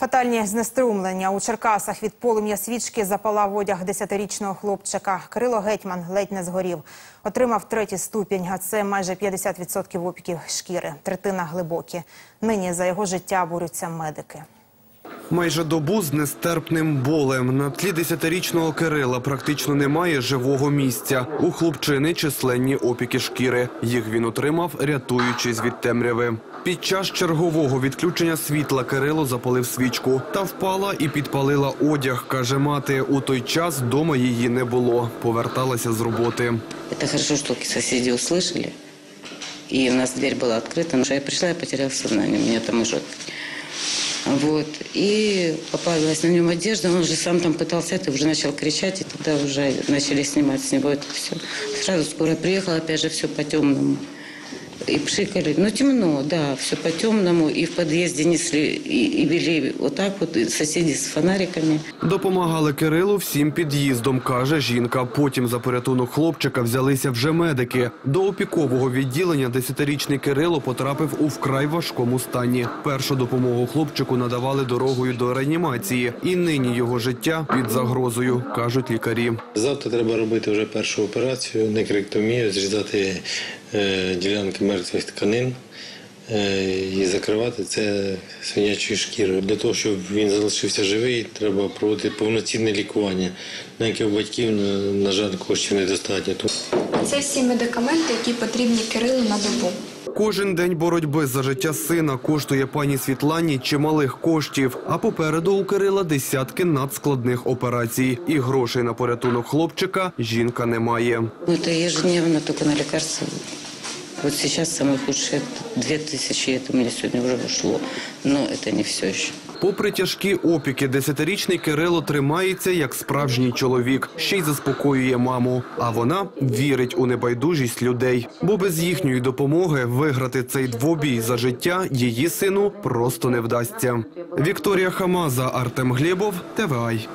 Фатальні знеструмлення у Черкасах від полум'я свічки запалав одяг десятирічного хлопчика. Кирило Гетьман ледь не згорів. Отримав третій ступінь, а це майже 50% опіків шкіри. Третина глибокі. Нині за його життя борються медики. Майже добу з нестерпним болем. На тлі десятирічного Кирила практично немає живого місця. У хлопчини численні опіки шкіри. Їх він отримав, рятуючись від темряви. Під час чергового відключення світла Кирило запалив свічку. Та впала і підпалила одяг, каже мати. У той час дома її не було. Поверталася з роботи. Это хорошо, что соседи услышали. И у нас дверь была открыта. Но я пришла, я потеряла сознание. Меня там уже... Вот. И попалась на нем одежда. Он же сам там пытался это, уже начал кричать. И тогда уже начали снимать с него это все. Сразу скоро приехала, опять же, все по-темному. И пшикали. Ну, темно, да, все по-темному. И в подъезде несли, и, и вели вот так вот, и соседи с фонариками. Допомагали Кирилу всім під'їздом, каже жінка. Потім за порятунок хлопчика взялися вже медики. До опікового відділення десятирічний Кирило потрапив у вкрай важкому стані. Першу допомогу хлопчику надавали дорогою до реанімації. І нині його життя під загрозою, кажуть лікарі. Завтра треба робити вже першу операцію, некректомію, зрізати ділянки мертвих тканин. е, і закривати це свинячою шкірою. Для того, щоб він залишився живий, треба проводити повноцінне лікування, на яке у батьків, на, на жаль, коштів недостатньо. Це всі медикаменти, які потрібні Кирилу на добу. Кожен день боротьби за життя сина коштує пані Світлані чималих коштів. А попереду у Кирила десятки надскладних операцій. І грошей на порятунок хлопчика жінка не має. Ну, это ежедневно только на лекарства. Вот сейчас самое худшее, это 2000, это у меня сегодня уже ушло. Но это не все еще. Попри тяжкі опіки, десятирічний Кирило тримається як справжній чоловік, ще й заспокоює маму. А вона вірить у небайдужість людей, бо без їхньої допомоги виграти цей двобій за життя її сину просто не вдасться. Вікторія Хамаза, Артем Глєбов, ТВАЙ.